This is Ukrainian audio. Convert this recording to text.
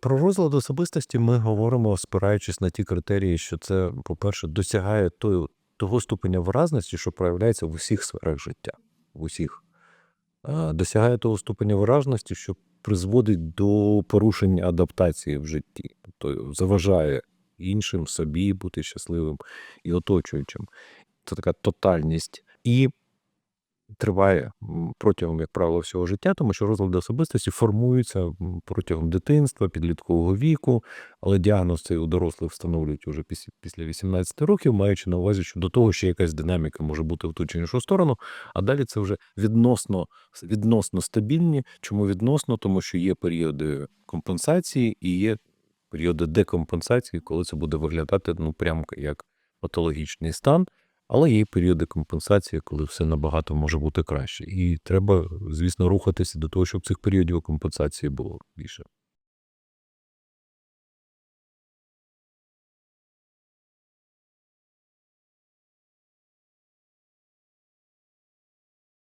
Про розлад особистості ми говоримо, спираючись на ті критерії, що це, по-перше, досягає той, того ступеня виразності, що проявляється в усіх сферах життя. В усіх. Досягає того ступеня виразності, що призводить до порушення адаптації в житті, тобто заважає іншим собі бути щасливим і оточуючим. Це така тотальність. І триває протягом, як правило, всього життя, тому що розлади особистості формуються протягом дитинства, підліткового віку, але діагноз цей у дорослих встановлюють уже після, після 18 років, маючи на увазі, що до того ще якась динаміка може бути в ту чи іншу сторону, а далі це вже відносно, відносно стабільні. Чому відносно? Тому що є періоди компенсації і є періоди декомпенсації, коли це буде виглядати ну прямо як патологічний стан. Але є періоди компенсації, коли все набагато може бути краще. І треба, звісно, рухатися до того, щоб цих періодів компенсації було більше.